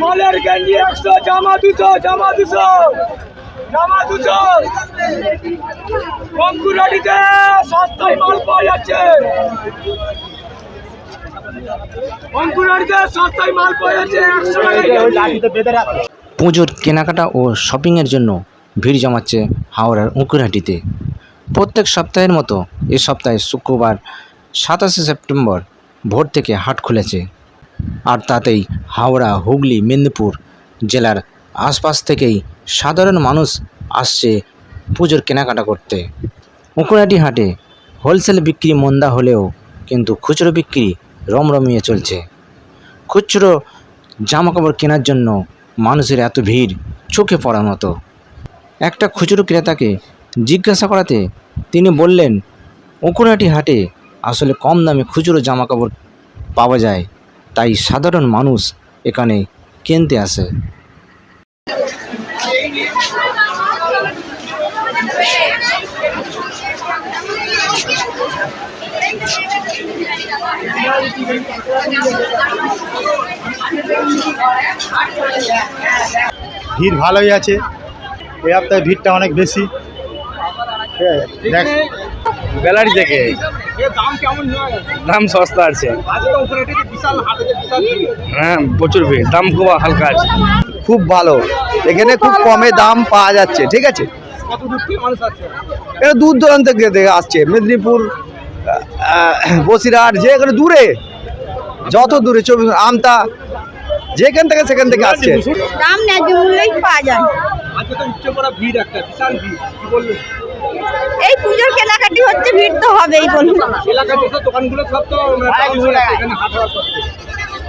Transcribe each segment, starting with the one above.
মালের গেঞ্জি একশো জামা দুশো জামা দুশো জামা দুশো। অঙ্কুরাটিতে সস্তায় মাল পাওয়া যাচ্ছে। অঙ্কুরাটিতে সস্তায় মাল পাওয়া যাচ্ছে একশো টাকা পুজোর কেনাকাটা ও শপিংয়ের জন্য ভিড় জমাচ্ছে হাওড়ার উঁকুরহাটিতে প্রত্যেক সপ্তাহের মতো এ সপ্তাহে শুক্রবার সাতাশে সেপ্টেম্বর ভোর থেকে হাট খুলেছে। আর তাতেই হাওড়া, হুগলি, মেদিনীপুর জেলার আশপাশ থেকেই সাধারণ মানুষ আসছে পুজোর কেনাকাটা করতে। উঁকুরহাটি হাটে হোলসেল বিক্রি মন্দা হলেও কিন্তু খুচরো বিক্রি রমরমিয়ে চলছে। খুচরো জামাকাপড় কেনার জন্য মানুষের এত ভিড় চোখে পড়ার মতো। একটা খুচরো ক্রেতাকে জিজ্ঞাসা করাতে তিনি বললেন উকুরাটি হাটে আসলে কম দামে খুচরো জামাকাপড় পাওয়া যায়, তাই সাধারণ মানুষ এখানে কিনতে আসে ভিড় ভালোই আছে এই সপ্তাহে ভিড়টা অনেক বেশি ঠিক আছে? বেলারি থেকে। দাম দাম সস্তা আছে। হ্যাঁ প্রচুর ভিড়। দাম খুব হালকা আছে। খুব ভালো। এখানে খুব কমে দাম পাওয়া যাচ্ছে ঠিক আছে? কত দূর থেকে মানুষ আছে এটা দূর দূরান্ত থেকে থেকে আসছে। মেদিনীপুর বসিরহাট যে এখানে দূরে। যত দূরে চব্বিশ আমতা যেখান থেকে সেখান থেকে আসছে। দাম ন্যায্য মূল্যেই পাওয়া যায়। আজকে তো উচ্চ করা ভিড় একটা বিশাল ভিড় কি বলল এই পুজোর কেনাকাটি হচ্ছে ভিড় তো হবেই বলুন দোকানগুলো সব তো মানে হয়ে।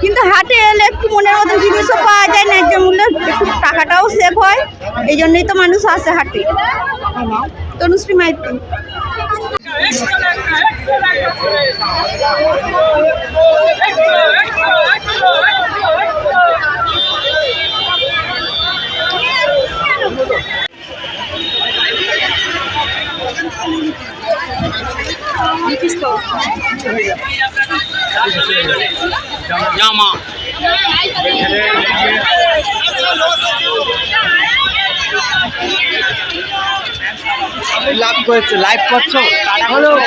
কিন্তু হাটে এলে একটু মনের মতো জিনিসও পাওয়া যায় ন্যায্য মূল্যে একটু টাকাটাও সেভ হয় এই জন্যই তো মানুষ আসে হাটে তনুশ্রী মাইতি লাভ করেছে লাইভ করছ? জোরে